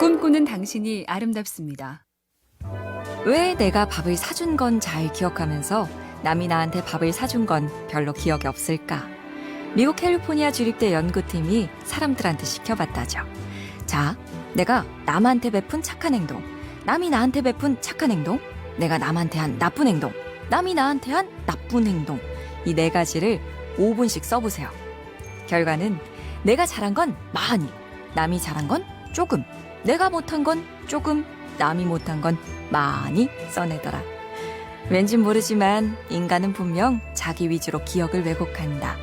꿈꾸는 당신이 아름답습니다. 왜 내가 밥을 사준 건 잘 기억하면서 남이 나한테 밥을 사준 건 별로 기억이 없을까? 미국 캘리포니아 주립대 연구팀이 사람들한테 시켜봤다죠. 자, 내가 남한테 베푼 착한 행동, 남이 나한테 베푼 착한 행동, 내가 남한테 한 나쁜 행동, 남이 나한테 한 나쁜 행동. 이 네 가지를 5분씩 써보세요. 결과는 내가 잘한 건 많이, 남이 잘한 건 조금, 내가 못한 건 조금, 남이 못한 건 많이 써내더라. 왠진 모르지만 인간은 분명 자기 위주로 기억을 왜곡한다.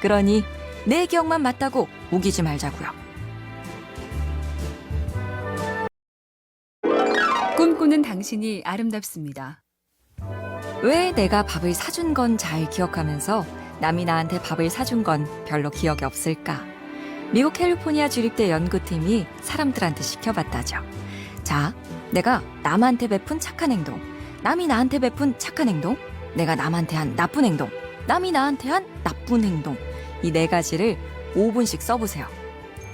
그러니 내 기억만 맞다고 우기지 말자고요. 꿈꾸는 당신이 아름답습니다. 왜 내가 밥을 사준 건 잘 기억하면서 남이 나한테 밥을 사준 건 별로 기억이 없을까? 미국 캘리포니아 주립대 연구팀이 사람들한테 시켜봤다죠. 자, 내가 남한테 베푼 착한 행동, 남이 나한테 베푼 착한 행동, 내가 남한테 한 나쁜 행동, 남이 나한테 한 나쁜 행동. 이 네 가지를 5분씩 써보세요.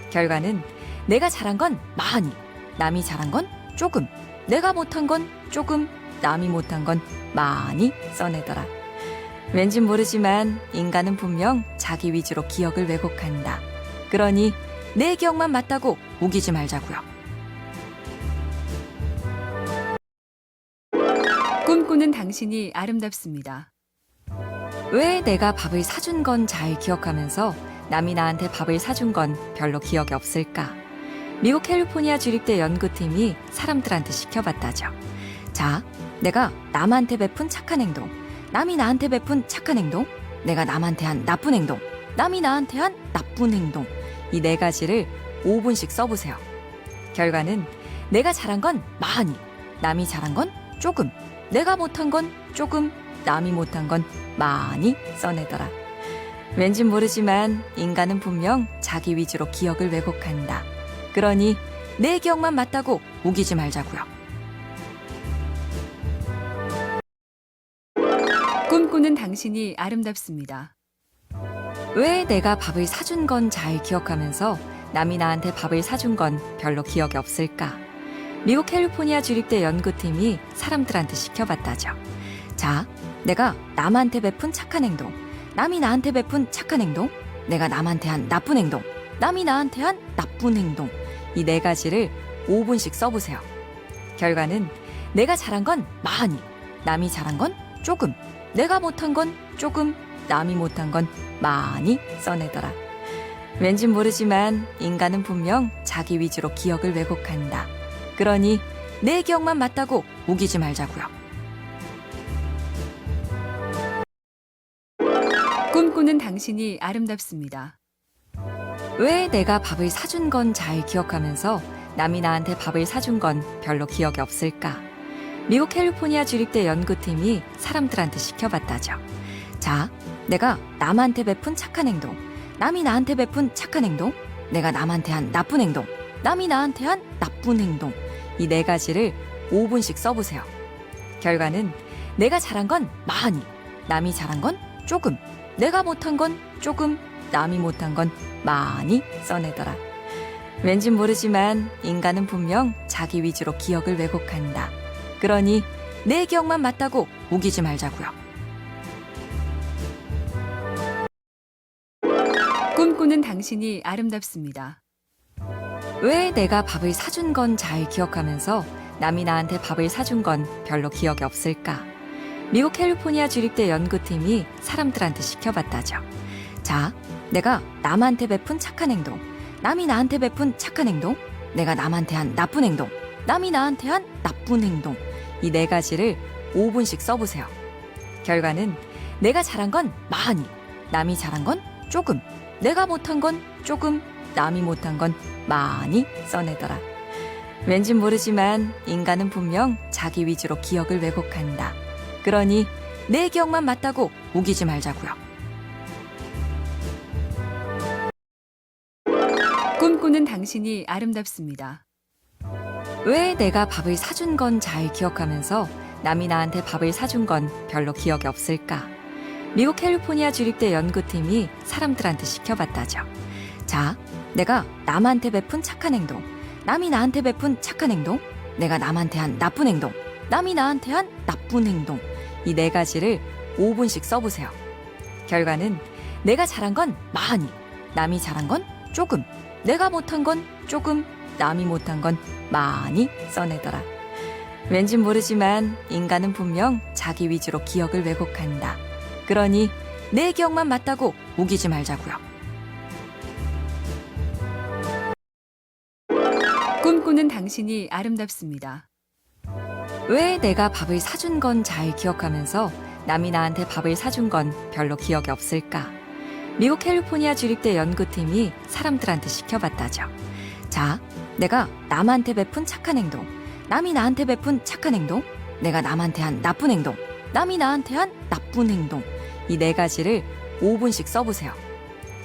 결과는 내가 잘한 건 많이, 남이 잘한 건 조금, 내가 못한 건 조금, 남이 못한 건 많이 써내더라. 왠진 모르지만 인간은 분명 자기 위주로 기억을 왜곡한다. 그러니 내 기억만 맞다고 우기지 말자고요. 꿈꾸는 당신이 아름답습니다. 왜 내가 밥을 사준 건 잘 기억하면서 남이 나한테 밥을 사준 건 별로 기억이 없을까? 미국 캘리포니아 주립대 연구팀이 사람들한테 시켜봤다죠. 자, 내가 남한테 베푼 착한 행동, 남이 나한테 베푼 착한 행동, 내가 남한테 한 나쁜 행동, 남이 나한테 한 나쁜 행동. 이 네 가지를 5분씩 써보세요. 결과는 내가 잘한 건 많이, 남이 잘한 건 조금, 내가 못한 건 조금, 남이 못한 건 많이 써내더라. 왠진 모르지만 인간은 분명 자기 위주로 기억을 왜곡한다. 그러니 내 기억만 맞다고 우기지 말자고요. 꿈꾸는 당신이 아름답습니다. 왜 내가 밥을 사준 건 잘 기억하면서 남이 나한테 밥을 사준 건 별로 기억이 없을까? 미국 캘리포니아 주립대 연구팀이 사람들한테 시켜봤다죠. 자, 내가 남한테 베푼 착한 행동, 남이 나한테 베푼 착한 행동, 내가 남한테 한 나쁜 행동, 남이 나한테 한 나쁜 행동. 이 네 가지를 5분씩 써보세요. 결과는 내가 잘한 건 많이, 남이 잘한 건 조금, 내가 못한 건 조금, 남이 못한 건 많이 써내더라. 왠진 모르지만 인간은 분명 자기 위주로 기억을 왜곡한다. 그러니 내 기억만 맞다고 우기지 말자고요. 꿈꾸는 당신이 아름답습니다. 왜 내가 밥을 사준 건 잘 기억하면서 남이 나한테 밥을 사준 건 별로 기억이 없을까? 미국 캘리포니아 주립대 연구팀이 사람들한테 시켜봤다죠. 자, 내가 남한테 베푼 착한 행동, 남이 나한테 베푼 착한 행동, 내가 남한테 한 나쁜 행동, 남이 나한테 한 나쁜 행동. 이 네 가지를 5분씩 써보세요. 결과는 내가 잘한 건 많이, 남이 잘한 건 조금, 내가 못한 건 조금, 남이 못한 건 많이 써내더라. 왠진 모르지만 인간은 분명 자기 위주로 기억을 왜곡한다. 그러니 내 기억만 맞다고 우기지 말자고요. 당신이 아름답습니다. 왜 내가 밥을 사준 건 잘 기억하면서 남이 나한테 밥을 사준 건 별로 기억이 없을까? 미국 캘리포니아 주립대 연구팀이 사람들한테 시켜봤다죠. 자, 내가 남한테 베푼 착한 행동, 남이 나한테 베푼 착한 행동, 내가 남한테 한 나쁜 행동, 남이 나한테 한 나쁜 행동. 이 네 가지를 5분씩 써보세요. 결과는 내가 잘한 건 많이, 남이 잘한 건 조금, 내가 못한 건 조금, 남이 못한 건 많이 써내더라. 왠진 모르지만 인간은 분명 자기 위주로 기억을 왜곡한다. 그러니 내 기억만 맞다고 우기지 말자고요. 꿈꾸는 당신이 아름답습니다. 왜 내가 밥을 사준 건 잘 기억하면서 남이 나한테 밥을 사준 건 별로 기억이 없을까? 미국 캘리포니아 주립대 연구팀이 사람들한테 시켜봤다죠. 자, 내가 남한테 베푼 착한 행동, 남이 나한테 베푼 착한 행동, 내가 남한테 한 나쁜 행동, 남이 나한테 한 나쁜 행동. 이 네 가지를 5분씩 써보세요. 결과는 내가 잘한 건 많이, 남이 잘한 건 조금, 내가 못한 건 조금, 남이 못한 건 많이 써내더라. 왠진 모르지만 인간은 분명 자기 위주로 기억을 왜곡한다. 그러니 내 기억만 맞다고 우기지 말자고요. 꿈꾸는 당신이 아름답습니다. 왜 내가 밥을 사준 건 잘 기억하면서 남이 나한테 밥을 사준 건 별로 기억이 없을까? 미국 캘리포니아 주립대 연구팀이 사람들한테 시켜봤다죠. 자, 내가 남한테 베푼 착한 행동, 남이 나한테 베푼 착한 행동, 내가 남한테 한 나쁜 행동, 남이 나한테 한 나쁜 행동. 이 네 가지를 5분씩 써보세요.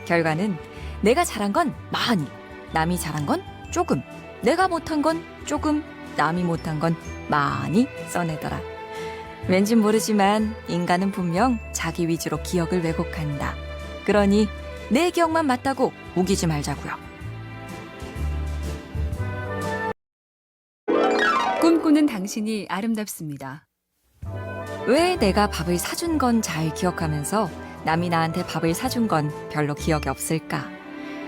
결과는 내가 잘한 건 많이, 남이 잘한 건 조금, 내가 못한 건 조금, 남이 못한 건 많이 써내더라. 왠진 모르지만 인간은 분명 자기 위주로 기억을 왜곡한다. 그러니 내 기억만 맞다고 우기지 말자고요. 꿈꾸는 당신이 아름답습니다. 왜 내가 밥을 사준 건 잘 기억하면서 남이 나한테 밥을 사준 건 별로 기억이 없을까?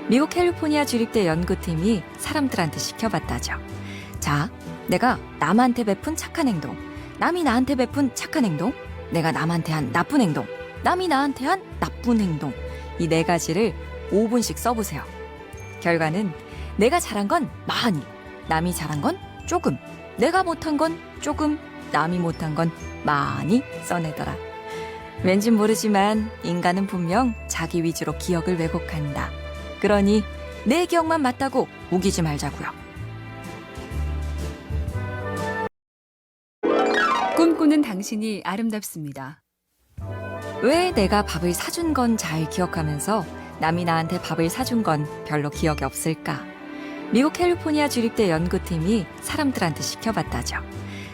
미국 캘리포니아 주립대 연구팀이 사람들한테 시켜봤다죠. 자, 내가 남한테 베푼 착한 행동, 남이 나한테 베푼 착한 행동, 내가 남한테 한 나쁜 행동, 남이 나한테 한 나쁜 행동. 이 네 가지를 5분씩 써보세요. 결과는 내가 잘한 건 많이, 남이 잘한 건 조금, 내가 못한 건 조금, 남이 못한 건 많이 써내더라. 왠진 모르지만 인간은 분명 자기 위주로 기억을 왜곡한다. 그러니 내 기억만 맞다고 우기지 말자고요. 꿈꾸는 당신이 아름답습니다. 왜 내가 밥을 사준 건 잘 기억하면서 남이 나한테 밥을 사준 건 별로 기억이 없을까? 미국 캘리포니아 주립대 연구팀이 사람들한테 시켜봤다죠.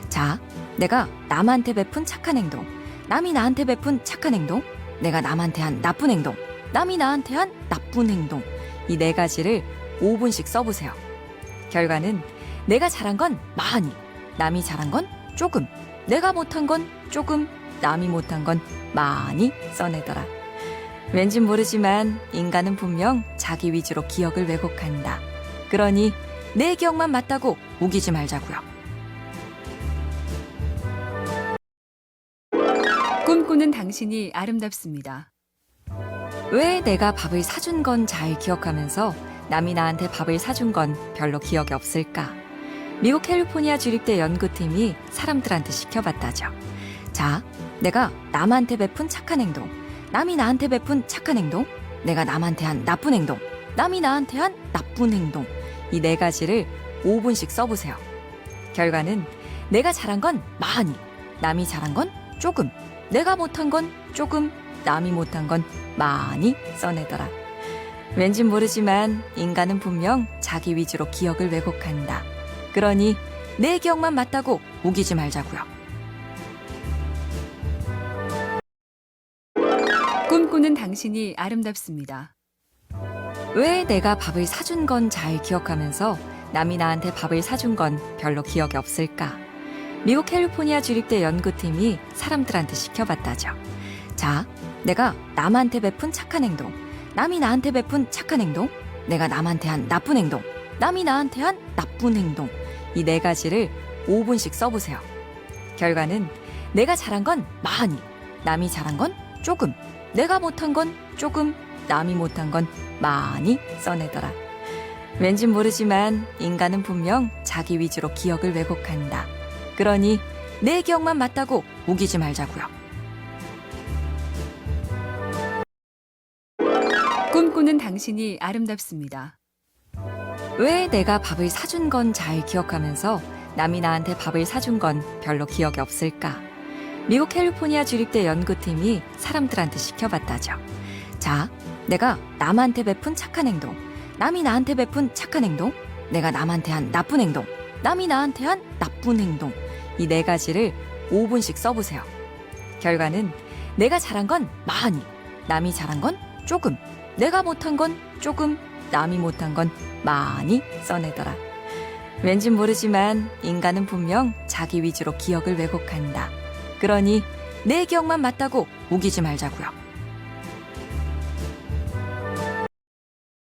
자, 내가 남한테 베푼 착한 행동, 남이 나한테 베푼 착한 행동, 내가 남한테 한 나쁜 행동, 남이 나한테 한 나쁜 행동. 이 네 가지를 5분씩 써보세요. 결과는 내가 잘한 건 많이, 남이 잘한 건 조금, 내가 못한 건 조금, 남이 못한 건 많이 써내더라. 왠진 모르지만 인간은 분명 자기 위주로 기억을 왜곡한다. 그러니 내 기억만 맞다고 우기지 말자고요. 당신이 아름답습니다. 왜 내가 밥을 사준 건 잘 기억하면서 남이 나한테 밥을 사준 건 별로 기억이 없을까? 미국 캘리포니아 주립대 연구팀이 사람들한테 시켜봤다죠. 자, 내가 남한테 베푼 착한 행동, 남이 나한테 베푼 착한 행동, 내가 남한테 한 나쁜 행동, 남이 나한테 한 나쁜 행동. 이 네 가지를 5분씩 써보세요. 결과는 내가 잘한 건 많이, 남이 잘한 건 조금, 내가 못한 건 조금, 남이 못한 건 많이 써내더라. 왠진 모르지만 인간은 분명 자기 위주로 기억을 왜곡한다. 그러니 내 기억만 맞다고 우기지 말자고요. 꿈꾸는 당신이 아름답습니다. 왜 내가 밥을 사준 건 잘 기억하면서 남이 나한테 밥을 사준 건 별로 기억이 없을까? 미국 캘리포니아 주립대 연구팀이 사람들한테 시켜봤다죠. 자, 내가 남한테 베푼 착한 행동, 남이 나한테 베푼 착한 행동, 내가 남한테 한 나쁜 행동, 남이 나한테 한 나쁜 행동. 이 네 가지를 5분씩 써보세요. 결과는 내가 잘한 건 많이, 남이 잘한 건 조금, 내가 못한 건 조금, 남이 못한 건 많이 써내더라. 왠진 모르지만 인간은 분명 자기 위주로 기억을 왜곡한다. 그러니 내 기억만 맞다고 우기지 말자고요. 꿈꾸는 당신이 아름답습니다. 왜 내가 밥을 사준 건 잘 기억하면서 남이 나한테 밥을 사준 건 별로 기억이 없을까? 미국 캘리포니아 주립대 연구팀이 사람들한테 시켜봤다죠. 자, 내가 남한테 베푼 착한 행동, 남이 나한테 베푼 착한 행동, 내가 남한테 한 나쁜 행동, 남이 나한테 한 나쁜 행동. 이 네 가지를 5분씩 써보세요. 결과는 내가 잘한 건 많이, 남이 잘한 건 조금, 내가 못한 건 조금, 남이 못한 건 많이 써내더라. 왠진 모르지만 인간은 분명 자기 위주로 기억을 왜곡한다. 그러니 내 기억만 맞다고 우기지 말자고요.